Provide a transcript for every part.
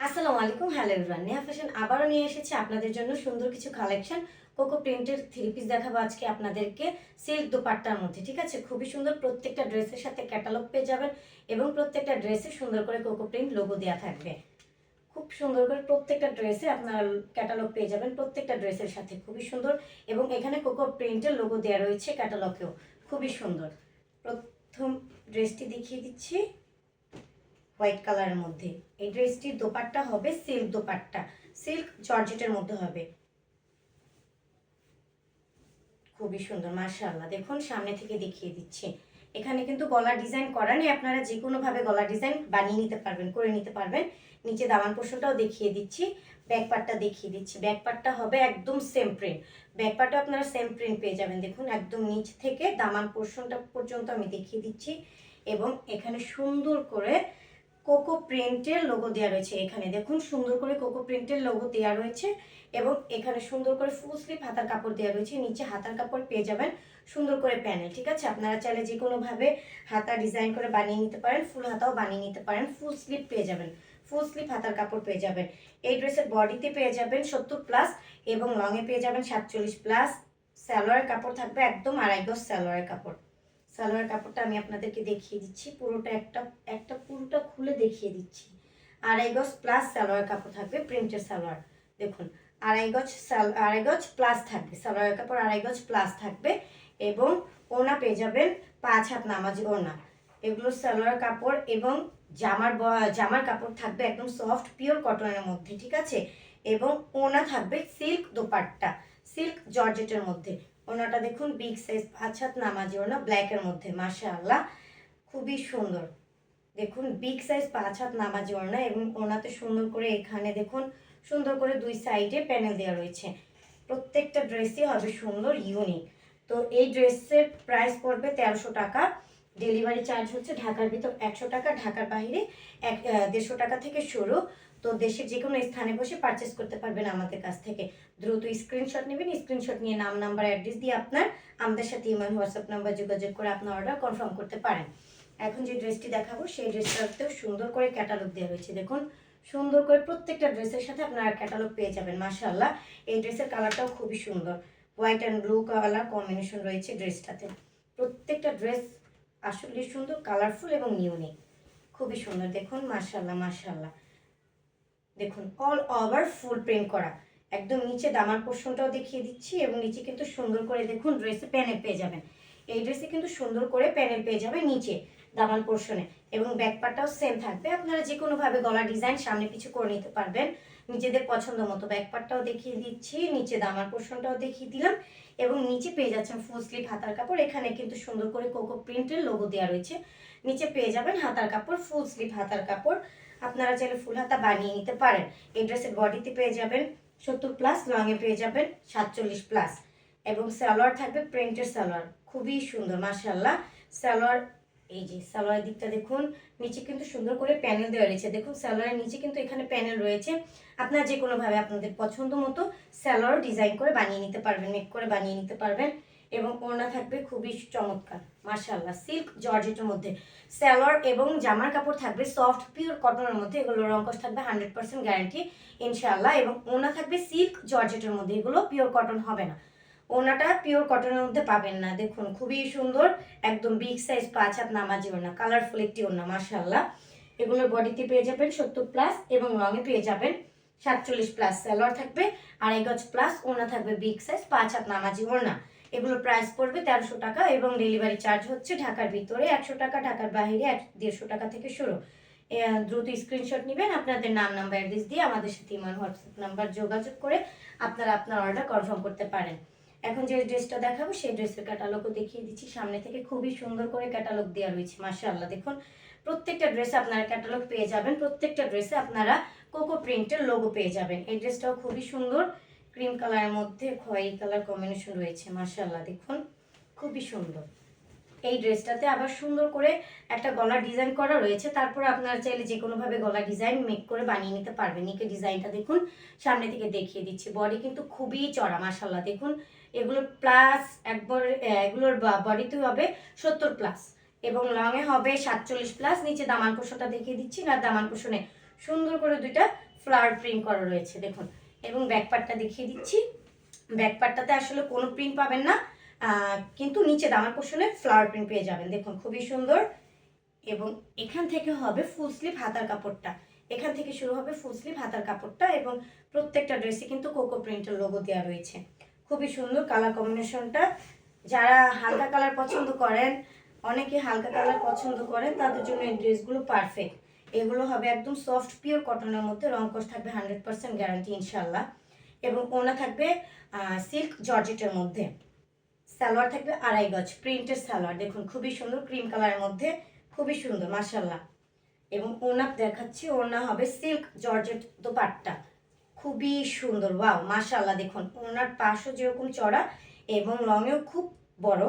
আসসালামু আলাইকুম, hello everyone. Neha fashion আবারও নিয়ে এসেছে আপনাদের জন্য সুন্দর কিছু কালেকশন কোকো প্রিন্টের থ্রি পিস দেখাবো আজকে আপনাদেরকে সিল্ক দোপাট্টার মধ্যে, ঠিক আছে? খুবই সুন্দর প্রত্যেকটা ড্রেসের সাথে ক্যাটালগ পেয়ে যাবেন এবং প্রত্যেকটা ড্রেসে সুন্দর করে কোকো প্রিন্ট লোগো দেওয়া থাকবে। খুব সুন্দর করে প্রত্যেকটা ড্রেসে আপনার ক্যাটালগ পেয়ে যাবেন প্রত্যেকটা ড্রেসের সাথে, খুবই সুন্দর। এবং এখানে কোকো প্রিন্টের লোগো দেওয়া রয়েছে ক্যাটালগেও খুবই সুন্দর। প্রথম ড্রেসটি দেখিয়ে দিচ্ছি। হোয়াইট কালারের মধ্যে। এই ড্রেসটির দোপাট্টা হবে সিল্ক দোপাট্টা। সিল্ক জর্জেটের মধ্যে হবে। খুবই সুন্দর, মাশাআল্লাহ। দেখুন, সামনে থেকে দেখিয়ে দিচ্ছি। এখানে কিন্তু গলা ডিজাইন করা নেই। আপনারা যে কোনোভাবে গলা ডিজাইন বানিয়ে নিতে পারবেন, করে নিতে পারবেন। নিচে দামান পোষণটাও দেখিয়ে দিচ্ছি। ব্যাক পার্টটা দেখিয়ে দিচ্ছি। ব্যাক পার্টটা হবে একদম সেম প্রিন্ট ব্যাক পার্টও আপনারা সেম প্রিন্ট পেয়ে যাবেন। দেখুন, একদম নিচ থেকে দামান পোষণটা পর্যন্ত আমি দেখিয়ে দিচ্ছি। এবং এখানে সুন্দর করে কোকো প্রিন্টের লোগো দেওয়া রয়েছে এখানে। দেখুন, সুন্দর করে কোকো প্রিন্টের লোগো দেওয়া রয়েছে এবং এখানে সুন্দর করে ফুল স্লিপ হাতার কাপড় দেওয়া রয়েছে। নিচে হাতার কাপড় পেয়ে যাবেন সুন্দর করে প্যানেল ঠিক আছে? আপনারা চাইলে যে কোনোভাবে হাতা ডিজাইন করে বানিয়ে নিতে পারেন ফুল হাতাও বানিয়ে নিতে পারেন ফুল স্লিপ পেয়ে যাবেন। ফুল স্লিপ হাতার কাপড় পেয়ে যাবেন। এই ড্রেসের বডিতে পেয়ে যাবেন সত্তর প্লাস এবং লংয়ে পেয়ে যাবেন সাতচল্লিশ প্লাস সালোয়ার কাপড় থাকবে একদম আড়াই গজ সালোয়ার কাপড়। সালোয়ার কাপড়টা আমি আপনাদেরকে দেখিয়ে দিচ্ছি। পুরোটা একটা একটা পুরোটা খুলে দেখিয়ে দিচ্ছি। আড়াই গজ প্লাস সালোয়ার কাপড় থাকবে প্রিন্টের সালোয়ার। দেখুন, আড়াই গজ সাল, আড়াই গজ প্লাস থাকবে। সালোয়ার কাপড় আড়াই গজ প্লাস থাকবে এবং ওনা পেয়ে যাবেন পাঁচ হাত নামাজি ওনা। এগুলো সালোয়ার কাপড় এবং জামার জামার কাপড় থাকবে একদম সফট পিওর কটনের মধ্যে, ঠিক আছে? এবং ওনা থাকবে সিল্ক দোপাট্টা সিল্ক জর্জেটের মধ্যে। ওনাটা দেখুন বিগ সাইজ পাঁচ নামাজি ওনা ব্ল্যাকের মধ্যে, মাশাআল্লাহ। খুবই সুন্দর। দেখুন বিগ সাইজ পাঁচ হাত নামাজি ওনা এবং ওনাতে সুন্দর করে এখানে দেখুন, সুন্দর করে দুই সাইডে প্যানেল দেওয়া রয়েছে। প্রত্যেকটা ড্রেসই হবে সুন্দর ইউনিক তো এই ড্রেসের প্রাইস পড়বে তেরোশো টাকা। ডেলিভারি চার্জ হচ্ছে ঢাকার ভিতর একশো টাকা, ঢাকার বাইরে এক দেড়শো টাকা থেকে শুরু। তো দেশের যে কোনো স্থানে বসে পারচেস করতে পারবেন আমাদের কাছ থেকে। দ্রুত স্ক্রিনশট নেবেন স্ক্রিনশট নিয়ে নাম নাম্বার অ্যাড্রেস দিয়ে আপনার, আমাদের সাথে ইমেল হোয়াটসঅ্যাপ নাম্বার যোগাযোগ করে আপনার অর্ডার কনফার্ম করতে পারেন। এখন যে ড্রেসটি দেখাবো, সেই ড্রেসটাতেও সুন্দর করে ক্যাটালগ দেওয়া রয়েছে দেখুন। সুন্দর করে প্রত্যেকটা ড্রেসের সাথে আপনারা ক্যাটালগ পেয়ে যাবেন, মাশাআল্লাহ। এই ড্রেসের কালারটাও খুবই সুন্দর। White and blue colour combination রয়েছে ড্রেসটাতে প্রত্যেকটা ড্রেস আসলে সুন্দর কালারফুল এবং ইউনিক খুবই সুন্দর, দেখুন, মাশাআল্লাহ মাশাআল্লাহ। দেখুন অল ওভার ফুল প্রিন্ট করা। একদম নিচে দামার পোর্শনটাও দেখিয়ে দিচ্ছি এবং নিচে কিন্তু সুন্দর করে দেখুন ড্রেসে প্যানেল পেয়ে যাবেন। এই ড্রেসে কিন্তু সুন্দর করে প্যানেল পেয়ে যাবে নিচে দামান পোর্শনে এবং ব্যাক পার্টটাও সেম থাকবে। আপনারা যে কোনোভাবে গলা ডিজাইন সামনে কিছু করে নিতে পারবেন। নিজেদের পছন্দ মতো ব্যাক পার্টটাও দেখিয়ে দিচ্ছি, নিচে দামার পোর্শনটাও দেখিয়ে দিলাম এবং নিচে পেয়ে যাচ্ছেন ফুল স্লিভ হাতার কাপড়। এখানে কিন্তু সুন্দর করে কোকো প্রিন্টের লোগো দেওয়া রয়েছে। নিচে পেয়ে যাবেন হাতার কাপড় ফুল স্লিভ হাতার কাপড়। আপনারা চাইলে ফুল হাতা বানিয়ে নিতে পারেন। এই ড্রেসের বডিতে পেয়ে যাবেন সত্তর প্লাস লংয়ে পেয়ে যাবেন সাতচল্লিশ প্লাস এবং সালোয়ার থাকবে প্রিন্টের সালোয়ার। খুবই সুন্দর মাশাল্লাহ সালোয়ার, এই যে সালোয়ারের দিকটা দেখুন, নিচে কিন্তু সুন্দর করে প্যানেল দেওয়া রয়েছে। দেখুন, সালোয়ারের নিচে কিন্তু এখানে প্যানেল রয়েছে। আপনারা যে কোনোভাবে আপনাদের পছন্দ মতো সালোয়ার ডিজাইন করে বানিয়ে নিতে পারবেন মেক করে বানিয়ে নিতে পারবেন। এবং ওড়না থাকবে খুবই চমৎকার মার্শাল্লাহ সিল্ক জর্জেটের মধ্যে। সালোয়ার এবং জামার কাপড় থাকবে সফট, পিওর কটনের মধ্যে। এগুলো রঙ্কশ থাকবে হান্ড্রেড পার্সেন্ট গ্যারান্টি ইনশাল্লাহ এবং ওনা থাকবে সিল্ক জর্জেটের মধ্যে। এগুলো পিওর কটন হবে না। ওনাটা পিওর কটনের মধ্যে পাবেন না। দেখুন, খুবই সুন্দর, একদম বিগ সাইজ পাঁচ হাত নামাজি ওনা কালারফুল একটি ওনা মার্শাল্লাহ এগুলোর বডিতে পেয়ে যাবেন সত্তর প্লাস এবং রঙে পেয়ে যাবেন সাতচল্লিশ প্লাস। সালোয়ার থাকবে আড়াই গজ প্লাস ওনা থাকবে বিগ সাইজ পাঁচ হাত নামাজি ওনা এগুলোর প্রাইস পড়বে তেরোশো টাকা এবং ডেলিভারি চার্জ হচ্ছে ঢাকার ভিতরে একশো টাকা, ঢাকার বাইরে এক দেড়শো টাকা থেকে শুরু। দ্রুত স্ক্রিনশট নেবেন, আপনাদের নাম নাম্বার অ্যাড্রেস দিয়ে আমাদের সাথে ইমান হোয়াটসঅ্যাপ নাম্বার যোগাযোগ করে আপনারা আপনার অর্ডার কনফার্ম করতে পারেন। এখন যে ড্রেসটা দেখাবো, সেই ড্রেসের ক্যাটালগও দেখিয়ে দিচ্ছি। সামনে থেকে খুবই সুন্দর করে ক্যাটালগ দেওয়া রয়েছে, মাশাআল্লাহ। দেখুন, প্রত্যেকটা ড্রেসে আপনারা ক্যাটালগ পেয়ে যাবেন। প্রত্যেকটা ড্রেসে আপনারা কোকো প্রিন্টের লোগো পেয়ে যাবেন। এই ড্রেসটাও খুবই সুন্দর। ক্রিম কালারের মধ্যে খয়েরি কালার কম্বিনেশন রয়েছে মার্শাল্লাহ দেখুন, খুবই সুন্দর। এই ড্রেসটাতে আবার সুন্দর করে একটা গলা ডিজাইন করা রয়েছে, তারপর আপনারা চাইলে যে কোনোভাবে গলা ডিজাইন মেক করে বানিয়ে নিতে পারবেন। একে ডিজাইনটা দেখুন, সামনে থেকে দেখিয়ে দিচ্ছি। বডি কিন্তু খুবই চড়া মাশাল্লাহ দেখুন, এগুলো প্লাস একবার এগুলোর বডিতে হবে সত্তর প্লাস এবং লংয়ে হবে সাতচল্লিশ প্লাস। নিচে দামান পোষণটা দেখিয়ে দিচ্ছি, না দামান পোষণে সুন্দর করে দুইটা ফ্লাওয়ার প্রিন্ট করা রয়েছে, দেখুন। এবং ব্যাকপার্টটা দেখিয়ে দিচ্ছি। ব্যাকপার্টটাতে আসলে কোনো প্রিন্ট পাবেন না কিন্তু নিচে দামার পোষণে ফ্লাওয়ার প্রিন্ট পেয়ে যাবেন। দেখুন, খুবই সুন্দর। এবং এখান থেকে হবে ফুল স্লিভ হাতার কাপড়টা। এখান থেকে শুরু হবে ফুল স্লিভ হাতার কাপড়টা এবং প্রত্যেকটা ড্রেসে কিন্তু কোকো প্রিন্টের লোগো দেওয়া রয়েছে। খুবই সুন্দর কালার কম্বিনেশনটা যারা হালকা কালার পছন্দ করেন, অনেকে হালকা কালার পছন্দ করেন, তাদের জন্য এই ড্রেসগুলো পারফেক্ট এগুলো হবে একদম সফট পিওর কটনের মধ্যে। রং কস থাকবে হান্ড্রেড পার্সেন্ট গ্যারান্টি ইনশাল্লাহ এবং ওনা থাকবে সিল্ক জর্জেটের মধ্যে। সালোয়ার থাকবে আড়াই গজ প্রিন্টের সালোয়ার। দেখুন, খুবই সুন্দর ক্রিম কালারের মধ্যে। খুবই সুন্দর মাসাল্লাহ এবং ওনা দেখাচ্ছি, ওনা হবে সিল্ক জর্জেট দোপাট্টা। খুবই সুন্দর, ওয়াও মাশাল্লাহ দেখুন, ওনার পাশও যেরকম চড়া এবং রঙেও খুব বড়।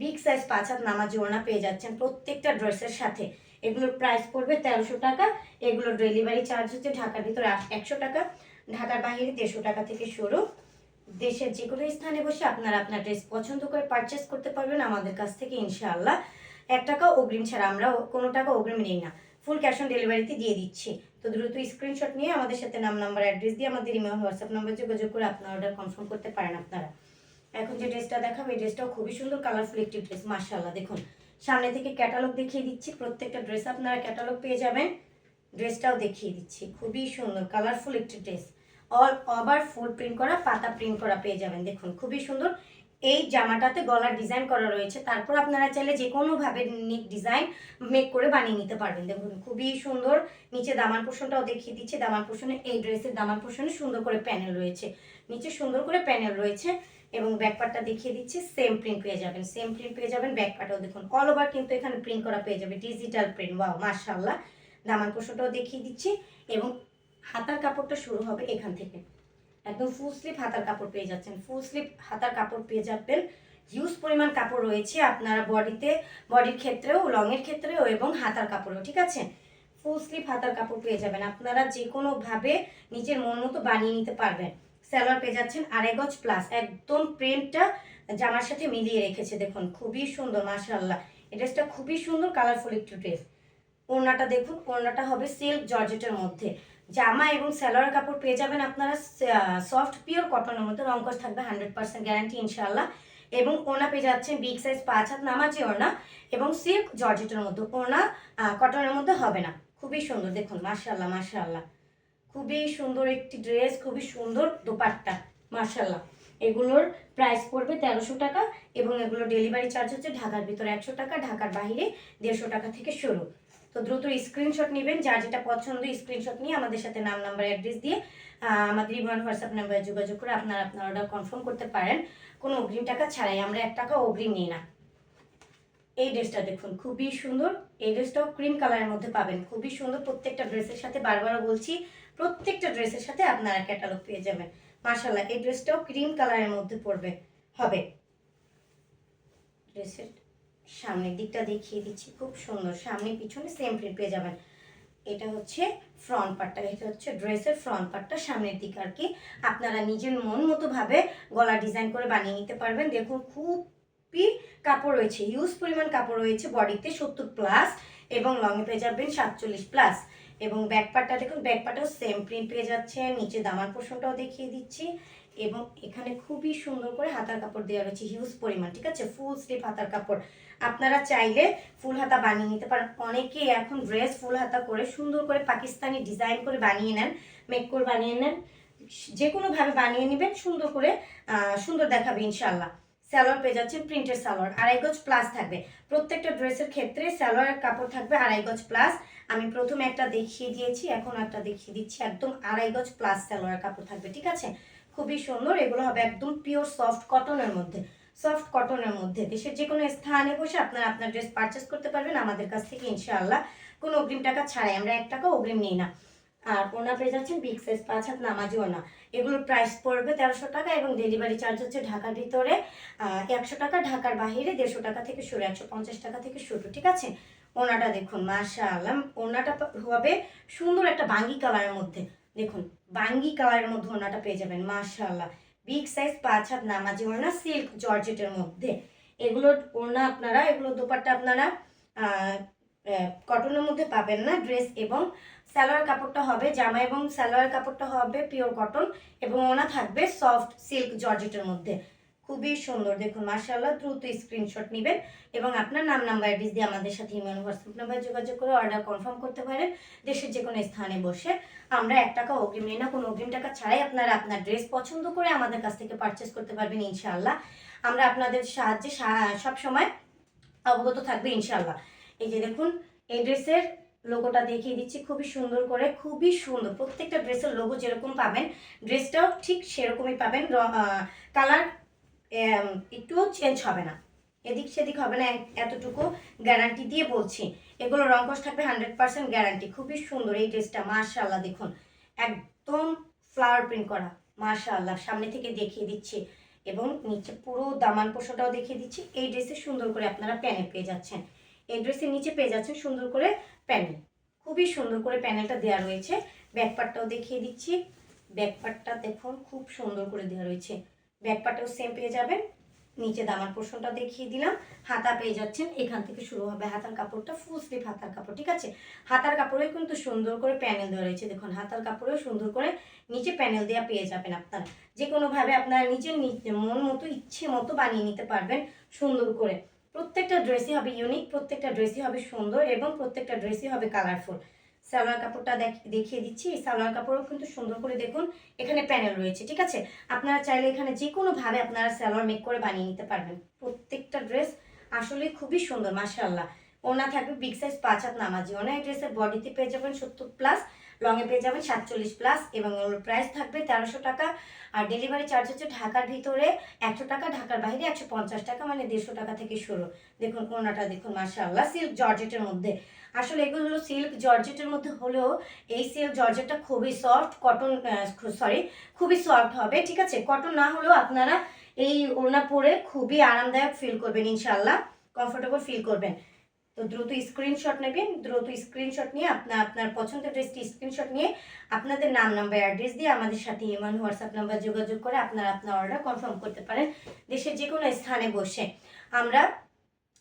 বিগ সাইজ পাঁচ হাত নামাজি ওনা পেয়ে যাচ্ছেন প্রত্যেকটা ড্রেসের সাথে। এগুলোর প্রাইস পড়বে তেরোশো টাকা। এগুলোর ডেলিভারি চার্জ হচ্ছে ঢাকার ভিতরে একশো টাকা। ঢাকার বাইরে দেড়শো টাকা থেকে শুরু। দেশের যে কোনো স্থানে বসে আপনারা আপনার ড্রেস পছন্দ করে পারচেস করতে পারবেন আমাদের কাছ থেকে ইনশাআল্লাহ। এক টাকা অগ্রিম ছাড়া আমরা কোনো টাকা অগ্রিম নিই না। ফুল ক্যাশ অন ডেলিভারিতে দিয়ে দিচ্ছি। তো দ্রুত স্ক্রিনশট নিয়ে আমাদের সাথে নাম নাম্বার অ্যাড্রেস দিয়ে আমাদের ইমেল হোয়াটসঅ্যাপ নাম্বার যোগাযোগ করে আপনার অর্ডার কনফার্ম করতে পারেন আপনারা। এখন যে ড্রেসটা দেখাবো, এই ড্রেসটাও খুবই সুন্দর কালারফুল একটি ড্রেস মার্শাল্লাহ দেখুন। সামনে থেকে ক্যাটালগ দেখিয়ে দিচ্ছি। প্রত্যেকটা ড্রেস আপনারা ক্যাটালগ পেয়ে যাবেন। ড্রেসটাও দেখিয়ে দিচ্ছি। খুবই সুন্দর কালারফুল একটি dress all over full print করা, পাতা প্রিন্ট করা পেয়ে যাবেন। দেখুন, খুবই সুন্দর। এই জামাটাতে গলার ডিজাইন করা রয়েছে। তারপর আপনারা চাইলে যে কোনোভাবে নিক ডিজাইন মেক করে বানিয়ে নিতে পারবেন। দেখুন, খুবই সুন্দর। নিচে দামান পোষণটাও দেখিয়ে দিচ্ছে। দামান পোষণে, এই ড্রেসের দামান পোষণে সুন্দর করে প্যানেল রয়েছে। নিচে সুন্দর করে প্যানেল রয়েছে। এবং ব্যাকপার্টটা দেখিয়ে দিচ্ছি সেম প্রিন্ট পেয়ে যাবেন সেম প্রিন্ট পেয়ে যাবেন ব্যাকপার্টও দেখুন অল ওভার কিন্তু এখানে প্রিন্ট করা পেয়ে যাবে ডিজিটাল প্রিন্ট ওয়াও মার্শাল্লাহ দামান পোষণটাও দেখিয়ে দিচ্ছি এবং হাতার কাপড়টা শুরু হবে এখান থেকে। একদম ফুল স্লিপ হাতার কাপড় পেয়ে যাচ্ছেন ফুল স্লিপ হাতার কাপড় পেয়ে যাবেন। হিউজ পরিমাণ কাপড় রয়েছে আপনারা বডিতে, বডির ক্ষেত্রেও লংয়ের ক্ষেত্রেও এবং হাতার কাপড়েও, ঠিক আছে? ফুল স্লিপ হাতার কাপড় পেয়ে যাবেন, আপনারা যে কোনোভাবে নিজের মন মতো বানিয়ে নিতে পারবেন। স্যালোয়ার পেয়ে যাচ্ছেন আড়াই গজ প্লাস। একদম প্রিন্টটা জামার সাথে মিলিয়ে রেখেছে, দেখুন। খুবই সুন্দর মাশাল্লাহ এই ড্রেসটা খুবই সুন্দর কালারফুল একটু ড্রেস। ওড়নাটা দেখুন, ওড়নাটা হবে সিল্ক জর্জেটের মধ্যে। জামা এবং সালোয়ার কাপড় পেয়ে যাবেন আপনারা সফট পিওর কটনের মধ্যে। রঙ্কস থাকবে হান্ড্রেড পার্সেন্ট গ্যারান্টি ইনশাল্লাহ এবং ওনা পেয়ে যাচ্ছেন বিগ সাইজ পাঁচ হাত নামাজি ওড়না এবং সিল্ক জর্জেটের মধ্যে। ওনা কটনের মধ্যে হবে না। খুবই সুন্দর, দেখুন মাশাল্লাহ মাশাল্লাহ খুবই সুন্দর একটি ড্রেস খুবই সুন্দর দোপাট্টা মাশাল্লাহ এগুলোর প্রাইস পড়বে তেরোশো টাকা এবং এগুলো ডেলিভারি চার্জ হচ্ছে ঢাকার ভিতরে একশো টাকা, ঢাকার বাইরে দেড়শো টাকা থেকে শুরু। তো দ্রুত স্ক্রিনশট নেবেন, যার যেটা পছন্দ স্ক্রিনশট নিয়ে আমাদের সাথে নাম নাম্বার অ্যাড্রেস দিয়ে আমাদের ইমন হোয়াটসঅ্যাপ নাম্বারে যোগাযোগ করে আপনারা আপনার অর্ডার কনফার্ম করতে পারেন। কোনো অগ্রিম টাকা ছাড়াই আমরা এক টাকা অগ্রিম নিই না। এই ড্রেসটা দেখুন, খুবই সুন্দর। এই ড্রেসটাও ক্রিম কালারের মধ্যে পাবেন। খুবই সুন্দর প্রত্যেকটা ড্রেসের সাথে বারবার বলছি প্রত্যেকটা ড্রেসের সাথে আপনারা ক্যাটালগ পেয়ে যাবেন। মার্শাল্লাহ এই ড্রেসটাও ক্রিম কালারের মধ্যে পড়বে। হবে। ড্রেসের সামনের দিকটা দেখিয়ে দিচ্ছি, খুব সুন্দর। সামনে পিছনে সেম প্রিন্ট পেয়ে যাবেন। এটা হচ্ছে ফ্রন্ট পার্টটা এটা হচ্ছে ড্রেসের ফ্রন্ট পার্টটা সামনের দিক আর কি। আপনারা নিজের মন মতো ভাবে গলা ডিজাইন করে বানিয়ে নিতে পারবেন। দেখুন, খুবই কাপড় রয়েছে হিউজ পরিমাণ কাপড় রয়েছে বডিতে সত্তর প্লাস এবং লংয়ে পেয়ে যাবেন সাতচল্লিশ প্লাস এবং ব্যাক পার্টটা দেখুন ব্যাক পার্টটাও সেম প্রিন্ট পেয়ে যাচ্ছে। নিচে দামার পোষণটাও দেখিয়ে দিচ্ছি। এবং এখানে খুবই সুন্দর করে হাতার কাপড় দেওয়া রয়েছে হিউজ পরিমাণ, ঠিক আছে? ফুল স্লিভ হাতার কাপড়। আপনারা চাইলে ফুল হাতা বানিয়ে নিতে পারেন। অনেকে এখন ড্রেস ফুল হাতা করে সুন্দর করে পাকিস্তানি ডিজাইন করে বানিয়ে নেন মেক করে বানিয়ে নেন। যে কোনোভাবে বানিয়ে নেবেন, সুন্দর করে সুন্দর দেখাবে ইনশাল্লাহ সালোয়ার পেয়ে যাচ্ছেন প্রিন্টের সালোয়ার, আড়াই গজ প্লাস থাকবে। প্রত্যেকটা ড্রেসের ক্ষেত্রে সালোয়ারের কাপড় থাকবে আড়াই গজ প্লাস আমি প্রথমে একটা দেখিয়ে দিয়েছি, এখন একটা দেখিয়ে দিচ্ছি। একদম আড়াই গজ প্লাস সালোয়ার কাপড় থাকবে, ঠিক আছে? খুবই সুন্দর, এগুলো হবে একদম পিওর সফট কটনের মধ্যে। সফট কটনের মধ্যে। দেশের যে কোনো স্থানে বসে আপনারা আপনার ড্রেস পারচেস করতে পারবেন। আমাদের কাছ থেকে ইনশাআল্লাহ কোনো অগ্রিম টাকা ছাড়াই। আমরা এক টাকা অগ্রিম নিই না। আর ওনা পেয়ে যাচ্ছেন বিগ সাইজ পাঁচ হাত নামাজি ওনা। এগুলোর প্রাইস পড়বে তেরোশো টাকা এবং ডেলিভারি চার্জ হচ্ছে ঢাকার ভিতরে একশো টাকা, ঢাকার বাইরে দেড়শো টাকা থেকে শুরু, একশো পঞ্চাশ টাকা থেকে শুরু, ঠিক আছে? ওনাটা দেখুন মাশা আল্লাহ ওনাটা হবে সুন্দর একটা বাঙ্গি কালারের মধ্যে। দেখুন, বাঙ্গি কালারের মধ্যে ওনাটা পেয়ে যাবেন মাশা আল্লাহ বিগ সাইজ পাঁচ হাত নামাজি ওনা সিল্ক জর্জেটের মধ্যে। এগুলো ওনা আপনারা, এগুলো দোপাট্টা আপনারা কটনের মধ্যে পাবেন না ড্রেস এবং সালোয়ার কাপড়টা হবে জামা এবং সালোয়ার কাপড়টা হবে পিওর কটন এবং ওনা থাকবে সফট সিল্ক জর্জেটের মধ্যে। খুবই সুন্দর। দেখুন মার্শাল্লাহ দ্রুত স্ক্রিনশট নেবেন এবং আপনার নাম নাম্বার অ্যাড্রেস দিয়ে আমাদের সাথে ইমেল হোয়াটসঅ্যাপ নাম্বার যোগাযোগ করে অর্ডার কনফার্ম করতে পারেন দেশের যে কোনো স্থানে বসে। আমরা এক টাকা অগ্রিম নিই না, কোনো অগ্রিম টাকা ছাড়াই আপনারা আপনার ড্রেস পছন্দ করে আমাদের কাছ থেকে পারচেস করতে পারবেন ইনশাআল্লাহ। আমরা আপনাদের সাহায্যে সব সময় অবগত থাকবে ইনশাআল্লাহ। এই যে দেখুন, এই ড্রেসের লোগোটা দেখিয়ে দিচ্ছি, খুবই সুন্দর করে, খুবই সুন্দর। প্রত্যেকটা ড্রেসের লোগো যেরকম পাবেন ড্রেসটাও ঠিক সেরকমই পাবেন। কালার একটুও চেঞ্জ হবে না। এদিক সেদিক হবে না এতটুকু গ্যারান্টি দিয়ে বলছি। এগুলো রঙ্কশ থাকবে হান্ড্রেড পার্সেন্ট গ্যারান্টি খুবই সুন্দর এই ড্রেসটা মাশাআল্লাহ, দেখুন। একদম ফ্লাওয়ার প্রিন্ট করা, মাশাআল্লাহ। সামনে থেকে দেখিয়ে দিচ্ছি। এবং নিচে পুরো দামান পোষাটাও দেখিয়ে দিচ্ছি। এই ড্রেসে সুন্দর করে আপনারা প্যানেল পেয়ে যাচ্ছেন। এই ড্রেসের নিচে পেয়ে যাচ্ছেন সুন্দর করে প্যানেল খুবই সুন্দর করে প্যানেলটা দেওয়া রয়েছে। ব্যাকপার্টটাও দেখিয়ে দিচ্ছি। ব্যাকপার্টটা দেখুন, খুব সুন্দর করে দেওয়া রয়েছে। ব্যাকপার্টটাও সেম পেয়ে যাবেন। নিচে দামার পোর্শনটা দেখিয়ে দিলাম। হাতা পেয়ে যাচ্ছেন, এখান থেকে শুরু হবে হাতার কাপড়টা ফুল স্লিভ হাতার কাপড়, ঠিক আছে? হাতার কাপড়েও কিন্তু সুন্দর করে প্যানেল দেওয়া রয়েছে। দেখুন, হাতার কাপড়েও সুন্দর করে নিচে প্যানেল দেওয়া পেয়ে যাবেন আপনারা। যে কোনোভাবে আপনারা নিজের মন মতো, ইচ্ছে মতো বানিয়ে নিতে পারবেন সুন্দর করে। প্রত্যেকটা ড্রেসই হবে ইউনিক প্রত্যেকটা ড্রেসই হবে সুন্দর এবং প্রত্যেকটা ড্রেসই হবে কালারফুল সালোয়ার কাপড়টা দেখিয়ে দিচ্ছি। এই সালোয়ার কাপড়ও কিন্তু সুন্দর করে দেখুন, এখানে প্যানেল রয়েছে, ঠিক আছে? আপনারা চাইলে এখানে যে কোনোভাবে আপনারা সালোয়ার মেক করে বানিয়ে নিতে পারবেন। প্রত্যেকটা ড্রেস আসলে খুবই সুন্দর মাসাল্লাহ ওনা থাকবে বিগ সাইজ পাঁচ হাত নামাজি। ওনা এই ড্রেসের বডিতে পেয়ে যাবেন সত্তর প্লাস লংয়ে পেয়ে যাবেন সাতচল্লিশ প্লাস এবং ওর প্রাইস থাকবে তেরোশো টাকা। আর ডেলিভারি চার্জ হচ্ছে ঢাকার ভিতরে একশো টাকা, ঢাকার বাইরে একশো পঞ্চাশ টাকা মানে দেড়শো টাকা থেকে শুরু। দেখুন ওনাটা দেখুন মার্শাল্লাহ সিল্ক জর্জেটের মধ্যে। আসলে এগুলো হলো সিল্ক জর্জেটের মধ্যে হলেও এই সিল্ক জর্জেটটা খুবই সফট কটন সরি খুবই সফট হবে, ঠিক আছে? কটন না হলেও আপনারা এই ওড়না পরে খুবই আরামদায়ক ফিল করবেন ইনশাল্লাহ কমফোর্টেবল ফিল করবেন। তো দ্রুত স্ক্রিনশট নেবেন, দ্রুত স্ক্রিনশট নিয়ে আপনার আপনার পছন্দের ড্রেসটি স্ক্রিনশট নিয়ে আপনাদের নাম নাম্বার অ্যাড্রেস দিয়ে আমাদের সাথে ইমান হোয়াটসঅ্যাপ নাম্বার যোগাযোগ করে আপনারা আপনার অর্ডার কনফার্ম করতে পারেন দেশের যে কোনো স্থানে বসে। আমরা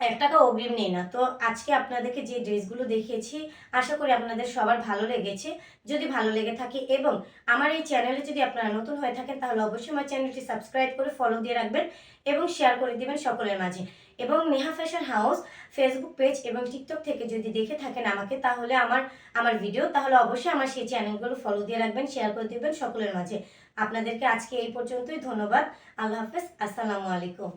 এক টাকা অগ্রিম নেই না। তো আজকে আপনাদেরকে যে ড্রেসগুলো দেখিয়েছি, আশা করি আপনাদের সবার ভালো লেগেছে। যদি ভালো লেগে থাকে এবং আমার এই চ্যানেলে যদি আপনারা নতুন হয়ে থাকেন, তাহলে অবশ্যই আমার চ্যানেলটি সাবস্ক্রাইব করে ফলো দিয়ে রাখবেন এবং শেয়ার করে দিবেন সকলের মাঝে। এবং Neha fashion house Facebook page এবং টিকটক থেকে যদি দেখে থাকেন আমাকে, তাহলে আমার আমার ভিডিও তাহলে অবশ্যই আমার সেই চ্যানেলগুলো ফলো দিয়ে রাখবেন শেয়ার করে দিবেন সকলের মাঝে। আপনাদেরকে আজকে এই পর্যন্তই ধন্যবাদ। আল্লাহ হাফেজ। আসসালামু আলাইকুম।